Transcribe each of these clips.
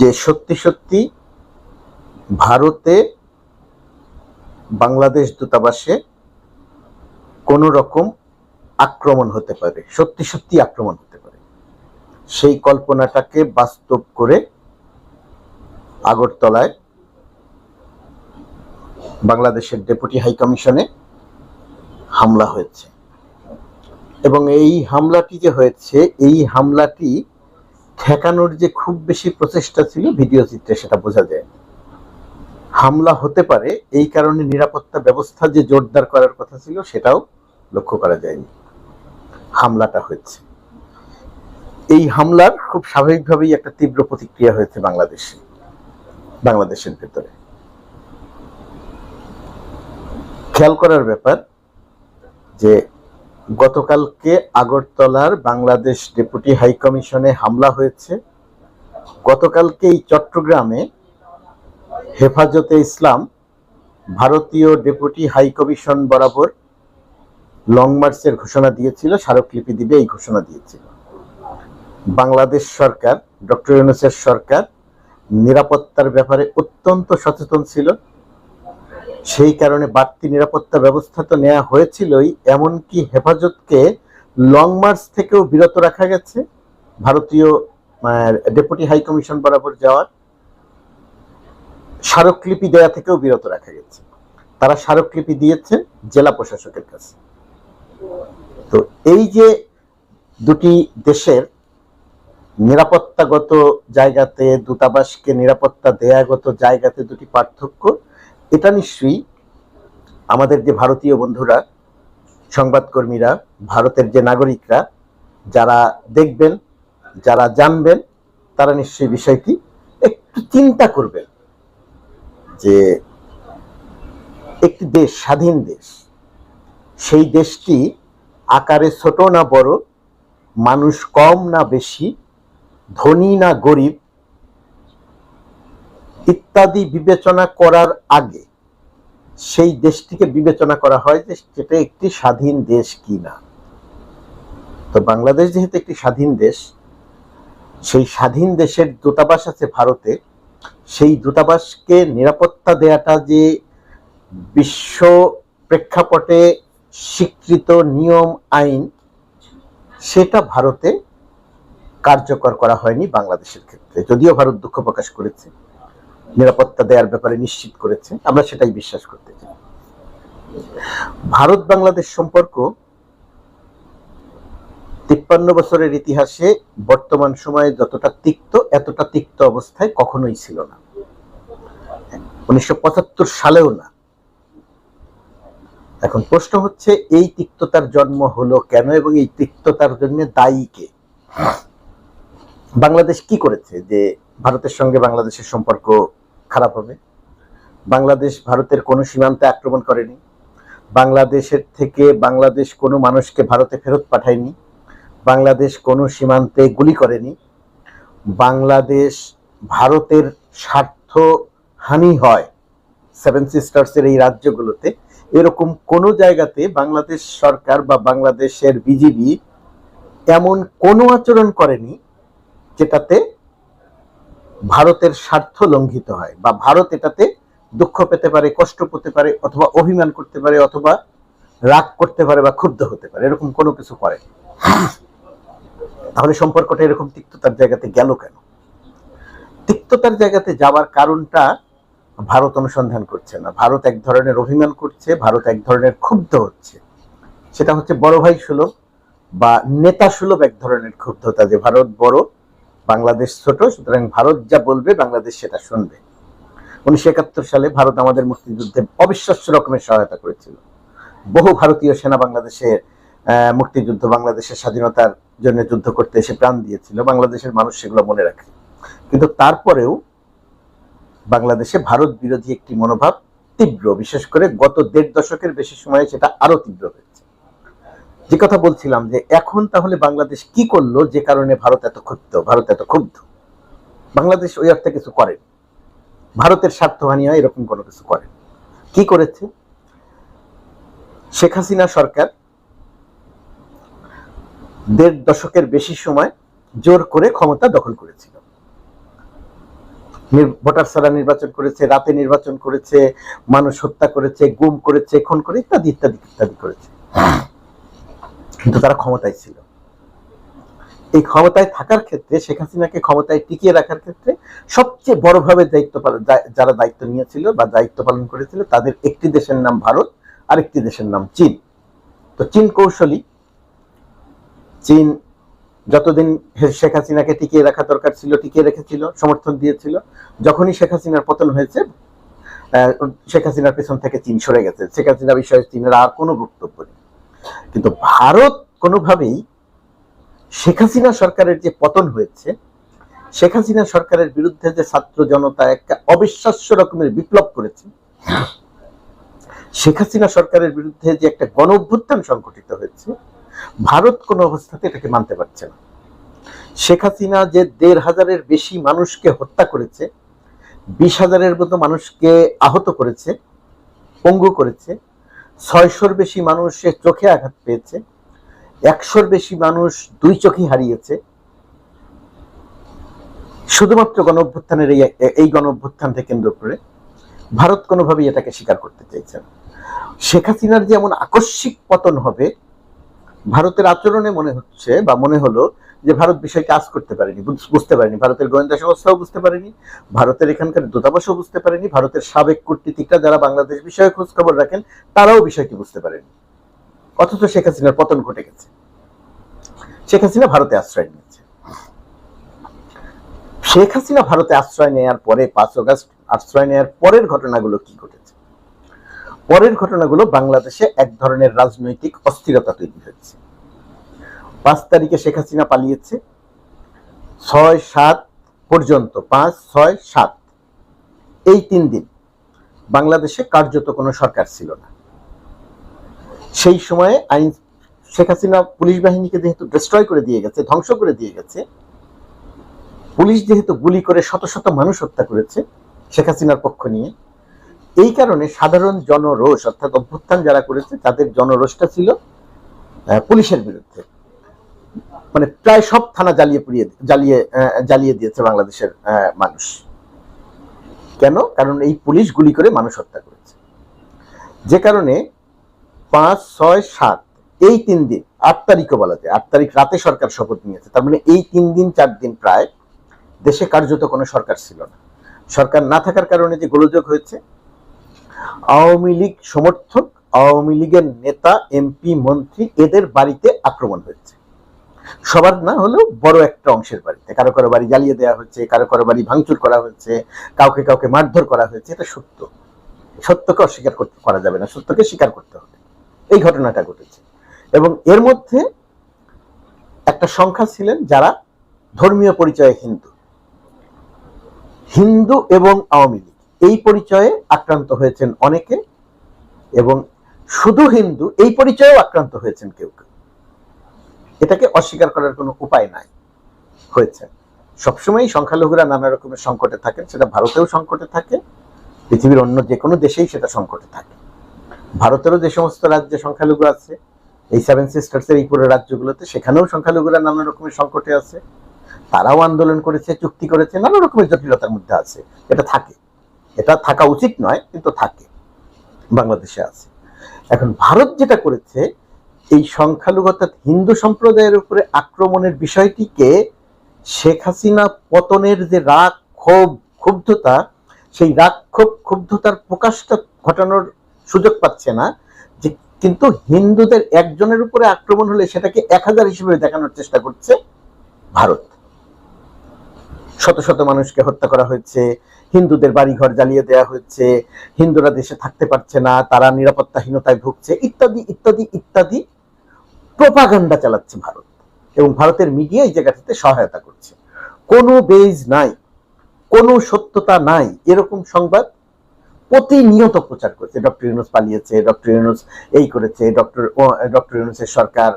যে সত্যি সত্যি ভারতে বাংলাদেশ দূতাবাসে কোনো রকম আক্রমণ হতে পারে, সত্যি সত্যি আক্রমণ হতে পারে। সেই কল্পনাটাকে বাস্তব করে আগরতলায় বাংলাদেশের ডেপুটি হাই কমিশনে হামলা হয়েছে। এবং এই হামলাটি যে হয়েছে, এই হামলাটি ঠেকানোর যে খুব বেশি প্রচেষ্টা ছিল ভিডিও চিত্রে সেটা বোঝা যায়। হামলা হতে পারে, এই কারণে নিরাপত্তা ব্যবস্থা যে জোরদার করার কথা ছিল সেটাও লক্ষ্য করা যায়নি। হামলাটা হয়েছে। এই হামলার খুব স্বাভাবিকভাবেই একটা তীব্র প্রতিক্রিয়া হয়েছে বাংলাদেশে, বাংলাদেশের ভেতরে। খেয়াল করার ব্যাপার যে গতকালকে আগরতলার বাংলাদেশ ডেপুটি হাইকমিশনে হামলা হয়েছে। গতকালকে এই চট্টগ্রামে হেফাজতে ইসলাম ভারতীয় ডেপুটি হাইকমিশন বরাবর লং মার্চের ঘোষণা দিয়েছিল, স্মারকলিপি দিবে এই ঘোষণা দিয়েছিল। বাংলাদেশ সরকার, ডক্টর ইউনুসের সরকার নিরাপত্তার ব্যাপারে অত্যন্ত সচেতন ছিল। সেই কারণে বাড়তি নিরাপত্তা ব্যবস্থা তো নেওয়া হয়েছিলই, এমনকি হেফাজতকে লং মার্চ থেকেও বিরত রাখা গেছে। ভারতীয় ডেপুটি হাই কমিশন বরাবর যাওয়ার স্মারকলিপি দেয়া থেকেও বিরত রাখা গেছে। তারা স্মারকলিপি দিয়েছে জেলা প্রশাসকের কাছে। তো এই যে দুটি দেশের নিরাপত্তাগত জায়গাতে দূতাবাসকে নিরাপত্তা দেয়াগত জায়গাতে দুটি পার্থক্য এটা নিশ্চয়ই আমাদের যে ভারতীয় বন্ধুরা, সংবাদকর্মীরা, ভারতের যে নাগরিকরা, যারা দেখবেন, যারা জানবেন, তারা নিশ্চয়ই বিষয়টি একটু চিন্তা করবেন যে একটি দেশ, স্বাধীন দেশ, সেই দেশটি আকারে ছোট না বড়, মানুষ কম না বেশি, ধনী না গরিব ইত্যাদি বিবেচনা করার আগে সেই দেশটিকে বিবেচনা করা হয় যে সেটা একটি স্বাধীন দেশ কি না তো বাংলাদেশ যেহেতু একটি স্বাধীন দেশ, সেই স্বাধীন দেশের দূতাবাস আছে ভারতে, সেই দূতাবাসকে নিরাপত্তা দেয়াটা যে বিশ্ব প্রেক্ষাপটে স্বীকৃত নিয়ম, আইন, সেটা ভারতে কার্যকর করা হয়নি বাংলাদেশের ক্ষেত্রে। যদিও ভারত দুঃখ প্রকাশ করেছে। নিরাপত্তা দেওয়ার ব্যাপারে নিশ্চিত করেছে। আমরা সেটাই বিশ্বাস করতে চাই। ভারত বাংলাদেশ সম্পর্ক তিপ্পান্ন বছরের ইতিহাসে বর্তমান সময়ে যতটা তিক্ত, এতটা তিক্ত অবস্থায় কখনোই ছিল না। উনিশশো পঁচাত্তর সালেও না। এখন প্রশ্ন হচ্ছে, এই তিক্ততার জন্ম হলো কেন এবং এই তিক্ততার জন্য দায়ী কে? বাংলাদেশ কি করেছে যে ভারতের সঙ্গে বাংলাদেশের সম্পর্ক খারাপ হবে। বাংলাদেশ ভারতের কোনো সীমান্তে আক্রমণ করেনি। বাংলাদেশের থেকে বাংলাদেশ কোনো মানুষকে ভারতে ফেরত পাঠায়নি। বাংলাদেশ কোনো সীমান্তে গুলি করেনি। বাংলাদেশ ভারতের স্বার্থ হানি হয় সেভেন সিস্টার্সের এই রাজ্যগুলোতে। এরকম কোনো জায়গাতে বাংলাদেশ সরকার বা বাংলাদেশের বিজিবি এমন কোনো আচরণ করেনি যেটাতে ভারতের স্বার্থ লঙ্ঘিত হয় বা ভারত এটাতে দুঃখ পেতে পারে, কষ্ট পেতে পারে, অথবা অভিমান করতে পারে, অথবা রাগ করতে পারে বা ক্ষুব্ধ হতে পারে, এরকম কোনো কিছু করে তাহলে সম্পর্কটা এরকম তিক্ততার জায়গাতে গেল কেন? তিক্ততার জায়গাতে যাওয়ার কারণটা ভারত অনুসন্ধান করছে না। ভারত এক ধরনের অভিমান করছে, ভারত এক ধরনের ক্ষুব্ধ হচ্ছে। সেটা হচ্ছে বড় ভাই সুলভ বা নেতা সুলভ এক ধরনের ক্ষুব্ধতা যে ভারত বড় বাংলাদেশ ছোট, সুতরাং ভারত যা বলবে, বাংলাদেশ সেটা শুনবে। উনিশশো একাত্তর সালে ভারত আমাদের মুক্তিযুদ্ধে অবিশ্বাস্য রকমের সহায়তা করেছিল। বহু ভারতীয় সেনা বাংলাদেশের মুক্তিযুদ্ধ, বাংলাদেশের স্বাধীনতার জন্য যুদ্ধ করতে এসে প্রাণ দিয়েছিল। বাংলাদেশের মানুষ সেগুলো মনে রাখে। কিন্তু তারপরেও বাংলাদেশে ভারত বিরোধী একটি মনোভাব তীব্র। বিশেষ করে গত দেড় দশকের বেশি সময়ে সেটা আরও তীব্র হয়েছে। যে কথা বলছিলাম যে এখন তাহলে বাংলাদেশ কি করল যে কারণে ভারত এত ক্ষুব্ধ, ভারত এত ক্ষুব্ধ? বাংলাদেশ ওই অর্থে কিছু করে ভারতের স্বার্থহানি হয় এরকম কোনো কিছু করে কি করেছে? শেখ হাসিনা সরকার দেড় দশকের বেশি সময় জোর করে ক্ষমতা দখল করেছিল। ভোটার ছাড়া নির্বাচন করেছে, রাতে নির্বাচন করেছে, মানুষ হত্যা করেছে, গুম করেছে, খুন করে ইত্যাদি ইত্যাদি ইত্যাদি করেছে। কিন্তু তারা ক্ষমতায় ছিল। এই ক্ষমতায় থাকার ক্ষেত্রে শেখ হাসিনাকে ক্ষমতায় টিকিয়ে রাখার ক্ষেত্রে সবচেয়ে বড়ভাবে দায়িত্ব পালন যারা দায়িত্ব নিয়েছিল বা দায়িত্ব পালন করেছিল তাদের একটি দেশের নাম ভারত আর একটি দেশের নাম চীন। তো চীন কৌশলী, চীন যতদিন শেখ হাসিনাকে টিকিয়ে রাখা দরকার ছিল, টিকিয়ে রেখেছিল, সমর্থন দিয়েছিল, যখনই শেখ হাসিনার পতন হয়েছে শেখ হাসিনার পেছন থেকে চীন সরে গেছে। শেখ হাসিনা বিষয়ে চীনের আর কোনো বক্তব্য নেই। কিন্তু ভারত কোনোভাবেই শেখ হাসিনা সরকারের যে পতন হয়েছে, শেখ হাসিনা সরকারের বিরুদ্ধে যে ছাত্র জনতা একটা অবিশ্বাস্য রকমের বিপ্লব করেছে, শেখ হাসিনা সরকারের বিরুদ্ধে যে একটা গণ অভ্যুত্থান সংঘটিত হয়েছে, ভারত কোনো অবস্থাতে এটাকে মানতে পারছে না। শেখ হাসিনা যে দেড় হাজারের বেশি মানুষকে হত্যা করেছে, বিশ হাজারের মতো মানুষকে আহত করেছে, পঙ্গু করেছে ছয়শোর বেশি মানুষের চোখে আঘাত পেয়েছে, একশোর বেশি মানুষ দুই চোখই হারিয়েছে। শুধুমাত্র গণ অভ্যুত্থানের এই এই গণ অভ্যুত্থানকে কেন্দ্র করে ভারত কোনোভাবেই এটাকে স্বীকার করতে চাইছে না। শেখ হাসিনার যে এমন আকস্মিক পতন হবে, ভারতের আচরণে মনে হচ্ছে বা মনে হলো যে ভারত বিষয়কে আজ করতে পারেনি বুঝতে পারেনি। ভারতের গোয়েন্দা সংস্থাও বুঝতে পারেনি, ভারতের এখানকার দূতাবাসও বুঝতে পারেনি, ভারতের সাবেক কূটনীতিকরা যারা বাংলাদেশ বিষয়ে খোঁজ খবর রাখেন, তারাও বিষয়টি বুঝতে পারেনি। অথচ শেখ হাসিনার পতন ঘটে গেছে। শেখ হাসিনা ভারতে আশ্রয় নিয়েছে। শেখ হাসিনা ভারতে আশ্রয় নেওয়ার পরে পাঁচ অগস্ট, আশ্রয় নেওয়ার পরের ঘটনাগুলো কি ঘটেছে? পরের ঘটনাগুলো বাংলাদেশে এক ধরনের রাজনৈতিক অস্থিরতা তৈরি হয়েছে। পাঁচ তারিখে শেখ হাসিনা পালিয়েছে। ছয় সাত পর্যন্ত, পাঁচ, ছয়, সাত। এই তিন দিন বাংলাদেশে কার্যত কোনো সরকার ছিল না। সেই সময়ে আইন শেখ হাসিনা পুলিশ বাহিনীকে যেহেতু ডিস্ট্রয় করে দিয়ে গেছে, ধ্বংস করে দিয়ে গেছে, পুলিশ যেহেতু গুলি করে শত শত মানুষ হত্যা করেছে শেখ হাসিনার পক্ষ নিয়ে, এই কারণে সাধারণ জনরোষ অর্থাৎ অভ্যুত্থান যারা করেছে, তাদের জনরোষটা ছিল পুলিশের বিরুদ্ধে। মানে প্রায় সব থানা জ্বালিয়ে পুড়িয়ে জ্বালিয়ে জ্বালিয়ে দিয়েছে বাংলাদেশের মানুষ। কেন? কারণ এই পুলিশ গুলি করে মানুষ হত্যা করেছে। যে কারণে পাঁচ, ছয়, সাত, এই তিন দিন, আট তারিখও বলা যায়, আট তারিখ রাতে সরকার শপথ নিয়েছে। তার মানে এই তিন দিন, চার দিন প্রায় দেশে কার্যত কোনো সরকার ছিল না। সরকার না থাকার কারণে যে গোলযোগ হয়েছে, আওয়ামী লীগ সমর্থক, আওয়ামী লীগের নেতা, এমপি, মন্ত্রী এদের বাড়িতে আক্রমণ হয়েছে। সবার না হলেও বড় একটা অংশের বাড়িতে। কারও কারও বাড়ি জ্বালিয়ে দেওয়া হচ্ছে, কারও কারও বাড়ি ভাঙচুর করা হয়েছে কাউকে কাউকে মারধর করা হয়েছে, এটা সত্য। সত্যকে অস্বীকার করতে করা যাবে না, সত্যকে স্বীকার করতে হবে। এই ঘটনাটা ঘটেছে। এবং এর মধ্যে একটা সংখ্যা ছিলেন যারা ধর্মীয় পরিচয়ে হিন্দু। হিন্দু এবং আওয়ামী লীগ। এই পরিচয়ে আক্রান্ত হয়েছেন অনেকে এবং শুধু হিন্দু, এই পরিচয়েও আক্রান্ত হয়েছেন কেউ কেউ। এটাকে অস্বীকার করার কোনো উপায় নাই। হয়েছে। সবসময় সংখ্যালঘুরা নানা রকমের সংকটে থাকেন সেটা ভারতেও সংকটে থাকে, পৃথিবীর অন্য যে কোনো দেশেই সেটা সংকটে থাকে। ভারতেরও যে সমস্ত রাজ্যে সংখ্যালঘু আছে, এই সেভেন সিস্টার্স এর এই পুরো রাজ্যগুলোতে সেখানেও সংখ্যালঘুরা নানা রকমের সংকটে আছে। তারাও আন্দোলন করেছে, চুক্তি করেছে, নানা রকমের জটিলতার মধ্যে আছে। এটা থাকে। এটা থাকা উচিত নয়, কিন্তু থাকে। বাংলাদেশে আছে। এখন ভারত যেটা করেছে এই সংখ্যালঘু অর্থাৎ হিন্দু সম্প্রদায়ের উপরে আক্রমণের বিষয়টিকে শেখ হাসিনা পতনের যে রাগ, ক্ষোভ, ক্ষুব্ধতা, সেই রাগ, ক্ষোভ, ক্ষুব্ধতার প্রকাশটা ঘটানোর সুযোগ পাচ্ছে না যে কিন্তু হিন্দুদের একজনের উপরে আক্রমণ হলে সেটাকে এক হাজার হিসেবে দেখানোর চেষ্টা করছে ভারত। শত শত মানুষকে হত্যা করা হয়েছে হিন্দুদের বাড়িঘর জ্বালিয়ে দেওয়া হচ্ছে হিন্দুরা দেশে থাকতে পারছে না, তারা নিরাপত্তাহীনতায় ভুগছে, ইত্যাদি ইত্যাদি ইত্যাদি প্রোপাগান্ডা চালাচ্ছে ভারত। এবং ভারতের মিডিয়া এই জায়গাটাতে সহায়তা করছে। কোনো বেজ নাই, কোনো সত্যতা নাই, এরকম সংবাদ প্রতিনিয়ত প্রচার করছে। ডক্টর ইউনুস পালিয়েছে, ডক্টর ইউনুস এই করেছে, ডক্টর ডক্টর ইউনুসের সরকার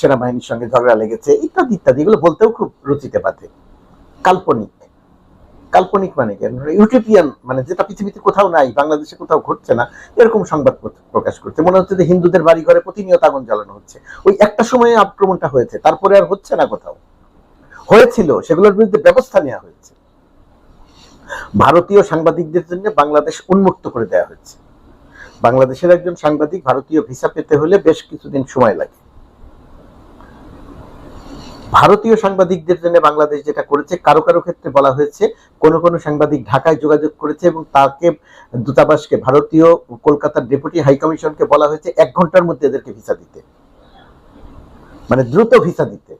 সেনাবাহিনীর সঙ্গে ঝগড়া লেগেছে, ইত্যাদি ইত্যাদি, এগুলো বলতেও খুব রুচিতে পাতে কাল্পনিক। কাল্পনিক মানে কি? ইউটোপিয়ান মানে যেটা পৃথিবীতে কোথাও নাই, বাংলাদেশে কোথাও ঘটছে না, এরকম সংবাদ প্রকাশ করছে। মনে হচ্ছে যে হিন্দুদের বাড়ি ঘরে প্রতিনিয়ত আগুন জ্বালানো হচ্ছে। ওই একটা সময়ে আক্রমণটা হয়েছে, তারপরে আর হচ্ছে না কোথাও। হয়েছিল, সেগুলোর বিরুদ্ধে ব্যবস্থা নেওয়া হয়েছে। ভারতীয় সাংবাদিকদের জন্য বাংলাদেশ উন্মুক্ত করে দেওয়া হয়েছে। বাংলাদেশের একজন সাংবাদিক ভারতীয় ভিসা পেতে হলে বেশ কিছুদিন সময় লাগে। ভারতীয় সাংবাদিকদের জন্য বাংলাদেশ যেটা করেছে, কারও কারও ক্ষেত্রে বলা হয়েছে, কোন কোন সাংবাদিক ঢাকায় যোগাযোগ করেছে এবং তাকে দূতাবাসকে, ভারতীয় কলকাতার ডেপুটি হাই কমিশনকে বলা হয়েছে এক ঘণ্টার মধ্যে এদেরকে ভিসা দিতে। মানে দ্রুত ভিসা দিতে।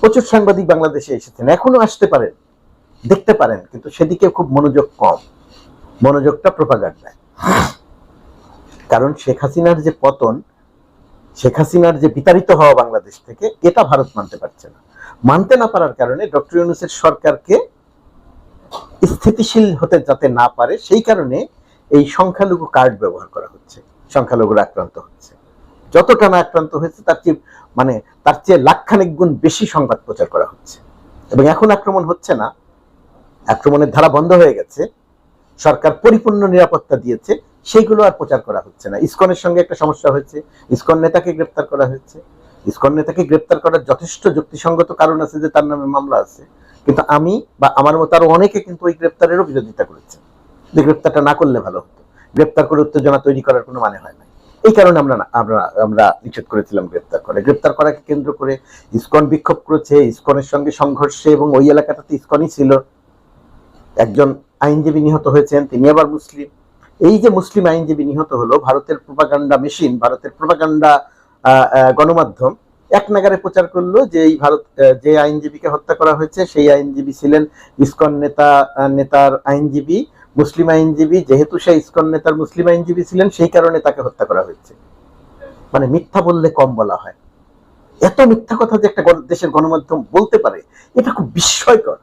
প্রচুর সাংবাদিক বাংলাদেশে এসেছেন, এখনও আসতে পারেন, দেখতে পারেন, কিন্তু সেদিকে খুব মনোযোগ কম। মনোযোগটা প্রপাগান্ডায়। কারণ শেখ হাসিনার যে পতন শেখ হাসিনার যে বিতাড়িত হওয়া বাংলাদেশ থেকে এটা ভারত মানতে পারছে না। মানতে না পারার কারণে ডক্টর ইউনুসের সরকারকে স্থিতিশীল হতে যাতে না পারে, সেই কারণে এই সংখ্যালঘু কার্ড ব্যবহার করা হচ্ছে, সংখ্যালঘুরা আক্রান্ত হচ্ছে। যতটা না আক্রান্ত হয়েছে, তার চেয়ে মানে তার চেয়ে লাখখানেক গুণ বেশি সংবাদ প্রচার করা হচ্ছে। এবং এখন আক্রমণ হচ্ছে না। আক্রমণের ধারা বন্ধ হয়ে গেছে। সরকার পরিপূর্ণ নিরাপত্তা দিয়েছে। সেইগুলো আর প্রচার করা হচ্ছে না। ইসকনের সঙ্গে একটা সমস্যা হয়েছে। ইসকন নেতাকে গ্রেপ্তার করা হয়েছে। ইসকন নেতাকে গ্রেপ্তার করার যথেষ্ট যুক্তিসঙ্গত কারণ আছে যে তার নামে মামলা আছে। কিন্তু আমি বা আমার মতো আরও অনেকে কিন্তু ওই গ্রেপ্তারেরও বিরোধিতা করেছে যে গ্রেপ্তারটা না করলে ভালো হতো। গ্রেপ্তার করে উত্তেজনা তৈরি করার কোনো মানে হয় না এই কারণে আমরা আমরা আমরা নিষেধ করেছিলাম গ্রেপ্তার করে। গ্রেপ্তার করাকে কেন্দ্র করে ইসকন বিক্ষোভ করেছে। ইসকনের সঙ্গে সংঘর্ষে এবং ওই এলাকাটাতে ইসকনই ছিল। একজন আইনজীবী নিহত হয়েছেন। তিনি আবার মুসলিম। এই যে মুসলিম আইনজীবী নিহত হলো, ভারতের প্রোপাগান্ডা মেশিন, ভারতের প্রোপাগান্ডা গণমাধ্যম, এক নাগারে প্রচার করল যে এই ভারত যে আইনজীবীকে হত্যা করা হয়েছে, সেই আইনজীবী ছিলেন ইসকন নেতা নেতার আইনজীবী, মুসলিম আইনজীবী, যেহেতু সে ইসকন নেতার মুসলিম আইনজীবী ছিলেন, সেই কারণে তাকে হত্যা করা হয়েছে। মানে মিথ্যা বললে কম বলা হয়। এত মিথ্যা কথা যে একটা দেশের গণমাধ্যম বলতে পারে, এটা খুব বিস্ময়কর।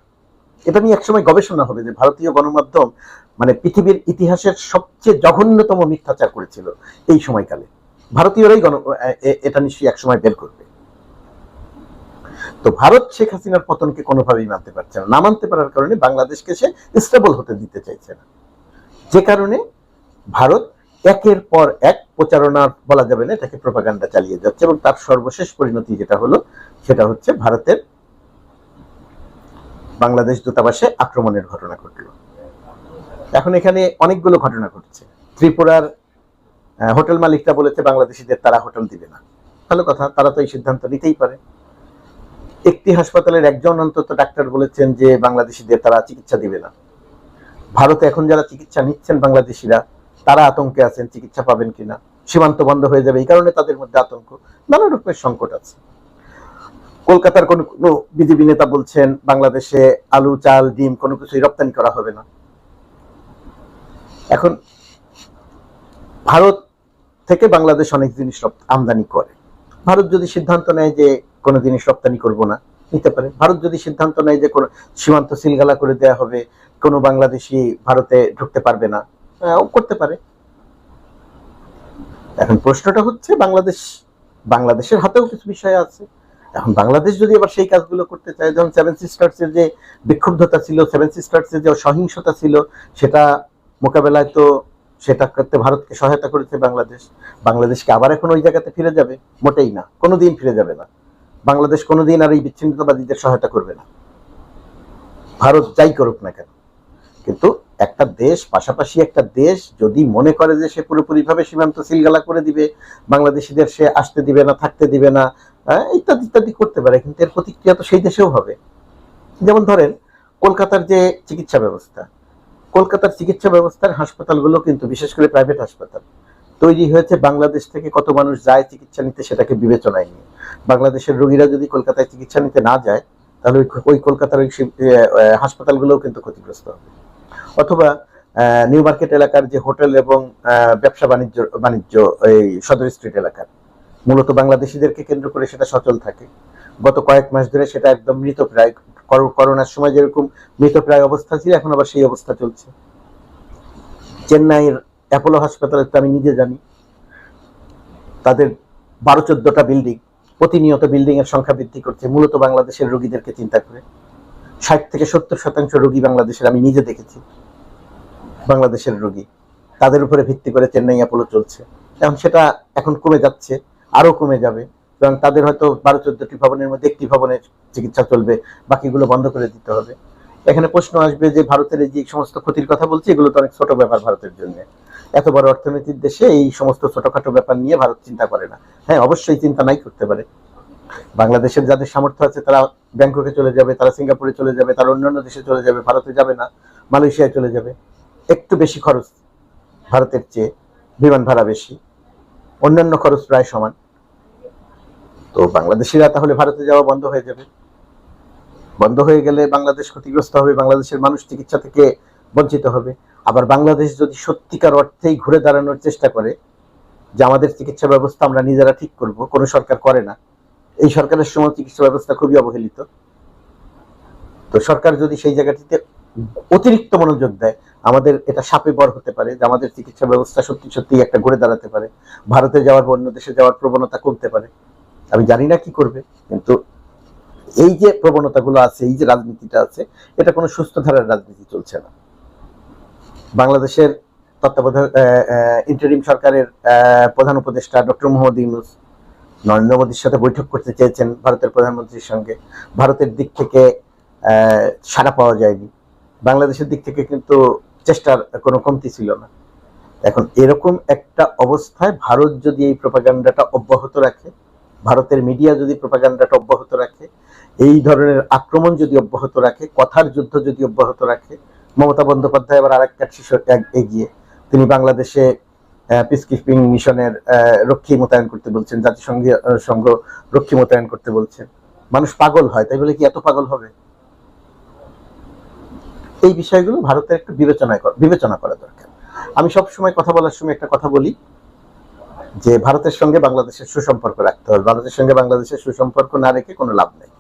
এটা নিয়ে একসময় গবেষণা হবে যে ভারতীয় গণমাধ্যম মানে পৃথিবীর ইতিহাসের সবচেয়ে জঘন্যতম মিথ্যাচার করেছিল এই সময়কালে। ভারতীয়রাই গণ এটা নিশ্চয়ই একসময় বের করবে। তো ভারত শেখ হাসিনার পতনকে কোনোভাবেই মানতে পারছে না। না মানতে পারার কারণে বাংলাদেশকে সে স্টেবল হতে দিতে চাইছে না। যে কারণে ভারত একের পর এক প্রচারণা বলা যাবে না, এটাকে প্রপাগান্ডা চালিয়ে যাচ্ছে এবং তার সর্বশেষ পরিণতি যেটা হলো, সেটা হচ্ছে ভারতের বাংলাদেশ দূতাবাসে আক্রমণের ঘটনা ঘটল। এখন এখানে অনেকগুলো ঘটনা ঘটছে। ত্রিপুরার হোটেল মালিকরা বলেছে বাংলাদেশিদের তারা হোটেল দিবে না। ভালো কথা, তারা তো এই সিদ্ধান্ত নিতেই পারে। একটি হাসপাতালের একজন অন্তত ডাক্তার বলেছেন যে বাংলাদেশিদের তারা চিকিৎসা দিবে না। ভারতে এখন যারা চিকিৎসা নিচ্ছেন বাংলাদেশিরা, তারা আতঙ্কে আছেন চিকিৎসা পাবেন কিনা। সীমান্ত বন্ধ হয়ে যাবে, এই কারণে তাদের মধ্যে আতঙ্ক। নানা রকমের সংকট আছে। কলকাতার কোন কোন বিজেপি নেতা বলছেন বাংলাদেশে আলু চাল ডিম কোনো কিছুই রপ্তানি করা হবে না। এখন ভারত থেকে বাংলাদেশ অনেক জিনিস আমদানি করে। ভারত যদি সিদ্ধান্ত নেয় যে কোনো জিনিস রপ্তানি করব না নিতে পারে। ভারত যদি সিদ্ধান্ত নেয় যে কোনো সীমান্ত সিলগালা করে দেয়া হবে কোনো বাংলাদেশি ভারতে ঢুকতে পারবে না আহ, করতে পারে। এখন প্রশ্নটা হচ্ছে বাংলাদেশ বাংলাদেশের হাতেও কিছু বিষয় আছে। এখন বাংলাদেশ যদি আবার সেই কাজগুলো করতে চায়, যেমন সেভেন সিস্টার্সের যে বিক্ষুব্ধতা ছিল সেভেন সিস্টার্সের যে সহিংসতা ছিল, সেটা মোকাবেলায় তো সেটা করতে ভারতকে সহায়তা করেছে বাংলাদেশ। বাংলাদেশকে আবার এখন ওই জায়গাতে ফিরে যাবে? মোটেই না। কোনোদিন ফিরে যাবে না। বাংলাদেশ কোনোদিন আর এই বিচ্ছিন্নতাবাদীদের সহায়তা করবে না। ভারত যাই করুক না কেন। কিন্তু একটা দেশ, পাশাপাশি একটা দেশ যদি মনে করে যে সে পুরোপুরিভাবে সীমান্ত সিলগালা করে দিবে, বাংলাদেশিদের সে আসতে দিবে না, থাকতে দিবে না ইত্যাদি ইত্যাদি করতে পারে, কিন্তু এর প্রতিক্রিয়া তো সেই দেশেও হবে। যেমন ধরেন, কলকাতার যে চিকিৎসা ব্যবস্থা, কলকাতার চিকিৎসা ব্যবস্থার হাসপাতালগুলো কিন্তু বিশেষ করে প্রাইভেট হাসপাতাল, তৈরি হয়েছে বাংলাদেশ থেকে কত মানুষ যায় চিকিৎসা নিতে সেটাকে বিবেচনায় নিয়ে। বাংলাদেশের রোগীরা যদি কলকাতায় চিকিৎসা নিতে না যায়, তাহলে ওই কলকাতার ওই হাসপাতালগুলোও কিন্তু ক্ষতিগ্রস্ত হবে। অথবা নিউ মার্কেট এলাকার যে হোটেল এবং ব্যবসা বাণিজ্য বাণিজ্য, এই সদর স্ট্রিট এলাকার। মূলত বাংলাদেশিদেরকে কেন্দ্র করে সেটা সচল থাকে। গত কয়েক মাস ধরে সেটা একদম মৃতপ্রায় করো- করোনার সময় যেরকম মৃতপ্রায় অবস্থা ছিল, এখন আবার সেই অবস্থা চলছে। চেন্নাইয়ের অ্যাপোলো হাসপাতালে তো আমি নিজে জানি। তাদের বারো চোদ্দটা বিল্ডিং প্রতিনিয়ত বিল্ডিং এর সংখ্যা বৃদ্ধি করছে, মূলত বাংলাদেশের রোগীদেরকে চিন্তা করে। ষাট থেকে সত্তর শতাংশ রোগী বাংলাদেশের, আমি নিজে দেখেছি, বাংলাদেশের রোগী। তাদের উপরে ভিত্তি করে চেন্নাই অ্যাপোলো চলছে। এখন সেটা এখন কমে যাচ্ছে আরও কমে যাবে। এবং তাদের হয়তো বারো চোদ্দটি ভবনের মধ্যে একটি ভবনের চিকিৎসা চলবে, বাকিগুলো বন্ধ করে দিতে হবে। এখানে প্রশ্ন আসবে যে ভারতের এই যে সমস্ত ক্ষতির কথা বলছি, এগুলো তো অনেক ছোট ব্যাপার ভারতের জন্য। এত বড় অর্থনীতির দেশে এই সমস্ত ছোটখাটো ব্যাপার নিয়ে ভারত চিন্তা করে না। হ্যাঁ অবশ্যই চিন্তা নাই করতে পারে। বাংলাদেশের যাদের সামর্থ্য আছে তারা ব্যাংককে চলে যাবে, তারা সিঙ্গাপুরে চলে যাবে, তারা অন্যান্য দেশে চলে যাবে, ভারতে যাবে না, মালয়েশিয়ায় চলে যাবে। একটু বেশি খরচ ভারতের চেয়ে বিমান ভাড়া বেশি। অন্যান্য খরচ প্রায় সমান। তো বাংলাদেশিরা তাহলে ভারতে যাওয়া বন্ধ হয়ে যাবে। বন্ধ হয়ে গেলে বাংলাদেশ ক্ষতিগ্রস্ত হবে, বাংলাদেশের মানুষ চিকিৎসা থেকে বঞ্চিত হবে। আবার বাংলাদেশ যদি সত্যিকার অর্থেই ঘুরে দাঁড়ানোর চেষ্টা করে যে আমাদের চিকিৎসা ব্যবস্থা আমরা নিজেরা ঠিক করব, কোনো সরকার করে না এই সরকারের সময় চিকিৎসা ব্যবস্থা খুবই অবহেলিত। তো সরকার যদি সেই জায়গাটিতে অতিরিক্ত মনোযোগ দেয়, আমাদের এটা সাপে বর হতে পারে যে আমাদের চিকিৎসা ব্যবস্থা সত্যি সত্যি একটা ঘুরে দাঁড়াতে পারে। ভারতে যাওয়ার বা অন্য দেশে যাওয়ার প্রবণতা কমতে পারে। আমি জানি না কি করবে, কিন্তু এই যে প্রবণতাগুলো আছে, এই যে রাজনীতিটা আছে, এটা কোনো সুস্থ ধারার রাজনীতি চলছে না। বাংলাদেশের তত্ত্বাবধায়ক ইন্টারিম সরকারের প্রধান উপদেষ্টা ডক্টর মোহাম্মদ ইউনুস নরেন্দ্র মোদীর সাথে বৈঠক করতে চেয়েছেন ভারতের প্রধানমন্ত্রীর সঙ্গে। ভারতের দিক থেকে সাড়া পাওয়া যায়নি। বাংলাদেশের দিক থেকে কিন্তু চেষ্টার কোনো কমতি ছিল না। এখন এরকম একটা অবস্থায় ভারত যদি এই প্রপাগান্ডাটা অব্যাহত রাখে, ভারতের মিডিয়া যদি প্রপাগান্ডাটা অব্যাহত রাখে, এই ধরনের আক্রমণ যদি অব্যাহত রাখে, কথার যুদ্ধ যদি অব্যাহত রাখে, মমতা বন্দ্যোপাধ্যায় আবার কাঠ শিশু এগিয়ে, তিনি বাংলাদেশে পিস কিপিং মিশনের রক্ষী মোতায়েন করতে বলছেন, জাতিসংঘ সংঘ রক্ষী মোতায়েন করতে বলছেন। মানুষ পাগল হয়, তাই বলে কি এত পাগল হবে? এই বিষয়গুলো ভারতের একটু বিবেচনা বিবেচনা করা দরকার। আমি সব সময় কথা বলার সময় একটা কথা বলি, যে ভারতের সঙ্গে বাংলাদেশের সুসম্পর্ক রাখতে হবে। ভারতের সঙ্গে বাংলাদেশের সুসম্পর্ক না রেখে কোনো লাভ নেই।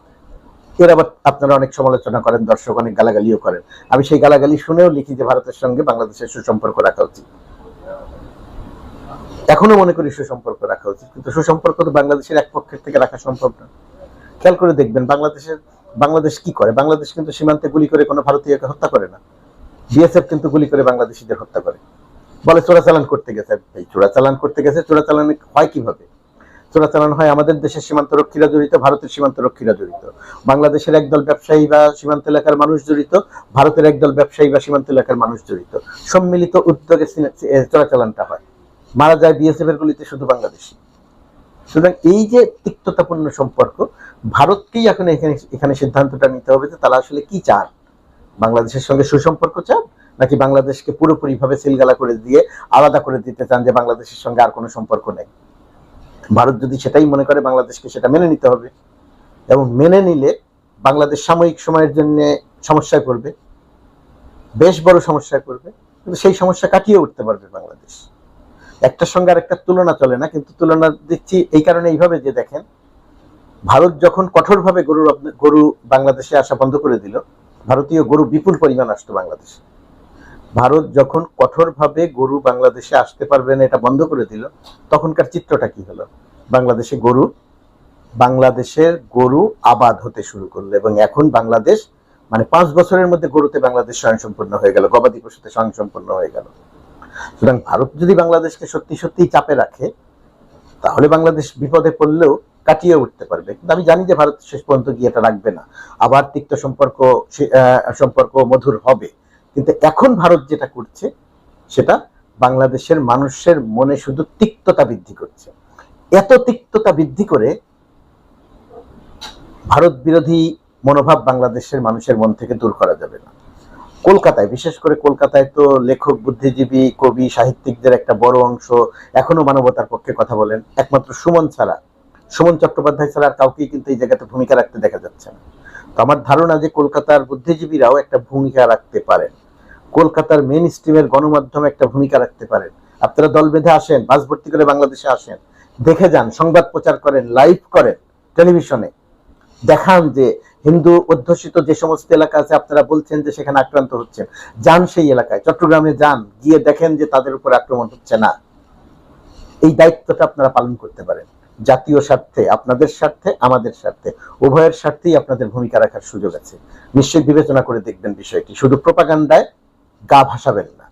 এর আবার আপনারা অনেক সমালোচনা করেন, দর্শক অনেক গালাগালিও করেন। আমি সেই গালাগালি শুনেও লিখি যে ভারতের সঙ্গে বাংলাদেশের সুসম্পর্ক রাখা উচিত। এখনও মনে করি সুসম্পর্ক রাখা উচিত। কিন্তু সুসম্পর্ক তো বাংলাদেশের এক পক্ষের থেকে রাখা সম্ভব না। খেয়াল করে দেখবেন বাংলাদেশের, বাংলাদেশ কি করে? বাংলাদেশ কিন্তু সীমান্তে গুলি করে কোনো ভারতীয়কে হত্যা করে না। বিএসএফ কিন্তু গুলি করে বাংলাদেশিদের হত্যা করে। বলে চোরাচালান করতে গেছে। এই চোরাচালান করতে গেছে, চোরাচালান হয় কীভাবে? চোরাচালান হয় আমাদের দেশের সীমান্ত রক্ষীরা জড়িত, ভারতের সীমান্ত রক্ষীরা জড়িত। বাংলাদেশের একদল ব্যবসায়ী বা সীমান্ত এলাকার মানুষ জড়িত, ভারতের একদল ব্যবসায়ী বা সীমান্ত এলাকার মানুষ জড়িত। সম্মিলিত উদ্যোগে চোরাচালানটা হয়। মারা যায় বিএসএফ এর গুলিতে শুধু বাংলাদেশি। সুতরাং এই যে তিক্ততাপূর্ণ সম্পর্ক, ভারতকেই এখন এখানে এখানে সিদ্ধান্তটা নিতে হবে যে তারা আসলে কি চান? বাংলাদেশের সঙ্গে সুসম্পর্ক চান, নাকি বাংলাদেশকে পুরোপুরিভাবে সিলগালা করে দিয়ে আলাদা করে দিতে চান যে বাংলাদেশের সঙ্গে আর কোনো সম্পর্ক নেই? ভারত যদি সেটাই মনে করে, বাংলাদেশকে সেটা মেনে নিতে হবে। এবং মেনে নিলে বাংলাদেশ সাময়িক সময়ের জন্য সমস্যায় পড়বে, বেশ বড় সমস্যায় পড়বে, কিন্তু সেই সমস্যা কাটিয়ে উঠতে পারবে বাংলাদেশ। একটার সঙ্গে আরেকটা তুলনা চলে না, কিন্তু তুলনা দিচ্ছি এই কারণে এইভাবে যে দেখেন, ভারত যখন কঠোরভাবে গরু গরু বাংলাদেশে আসা বন্ধ করে দিল, ভারতীয় গরু বিপুল পরিমাণ আসতো বাংলাদেশে। ভারত যখন কঠোরভাবে গরু বাংলাদেশে আসতে পারবে না, এটা বন্ধ করে দিল, তখনকার চিত্রটা কি হলো? বাংলাদেশে গরু, বাংলাদেশের গরু আবাদ হতে শুরু করল এবং এখন বাংলাদেশ মানে পাঁচ বছরের মধ্যে গরুতে বাংলাদেশ স্বয়ংসম্পূর্ণ হয়ে গেল, গবাদি পশুতে স্বয়ংসম্পূর্ণ হয়ে গেল। সুতরাং ভারত যদি বাংলাদেশকে সত্যি সত্যি চাপে রাখে, তাহলে বাংলাদেশ বিপদে পড়লেও কাটিয়ে উঠতে পারবে। কিন্তু আমি জানি যে ভারত শেষ পর্যন্ত গিয়ে এটা রাখবে না। আবার তিক্ত সম্পর্ক সম্পর্ক মধুর হবে। কিন্তু এখন ভারত যেটা করছে, সেটা বাংলাদেশের মানুষের মনে শুধু তিক্ততা বৃদ্ধি করছে। এত তিক্ততা বৃদ্ধি করে ভারত বিরোধী মনোভাব বাংলাদেশের মানুষের মন থেকে দূর করা যাবে না। কলকাতায়, বিশেষ করে কলকাতায় তো লেখক, বুদ্ধিজীবী, কবি, সাহিত্যিকদের একটা বড় অংশ এখনও মানবতার পক্ষে কথা বলেন একমাত্র সুমন ছাড়া। সুমন চট্টোপাধ্যায় ছাড়া আর কাউকেই কিন্তু এই জায়গাতে ভূমিকা রাখতে দেখা যাচ্ছে না। তো আমার ধারণা যে কলকাতার বুদ্ধিজীবীরাও একটা ভূমিকা রাখতে পারেন। কলকাতার মেন স্ট্রিমের গণমাধ্যম একটা ভূমিকা রাখতে পারেন। আপনারা দল বেঁধে আসেন বাস ভর্তি করে বাংলাদেশে আসেন, দেখে যান, সংবাদ প্রচার করেন লাইভ করেন টেলিভিশনে দেখান যে হিন্দু অধ্যুষিত যে সমস্ত এলাকা আছে, আপনারা বলছেন যে সেখানে আক্রান্ত হচ্ছেন। যান সেই এলাকায়, চট্টগ্রামে যান, গিয়ে দেখেন যে তাদের উপর আক্রমণ হচ্ছে না। এই দায়িত্বটা আপনারা পালন করতে পারেন। জাতীয় স্বার্থে, আপনাদের স্বার্থে, আমাদের স্বার্থে। উভয়ের স্বার্থেই আপনাদের ভূমিকা রাখার সুযোগ আছে। নিশ্চয়ই বিবেচনা করে দেখবেন বিষয়টি। শুধু প্রপাগান্ডায় গা ভাসাবেন না।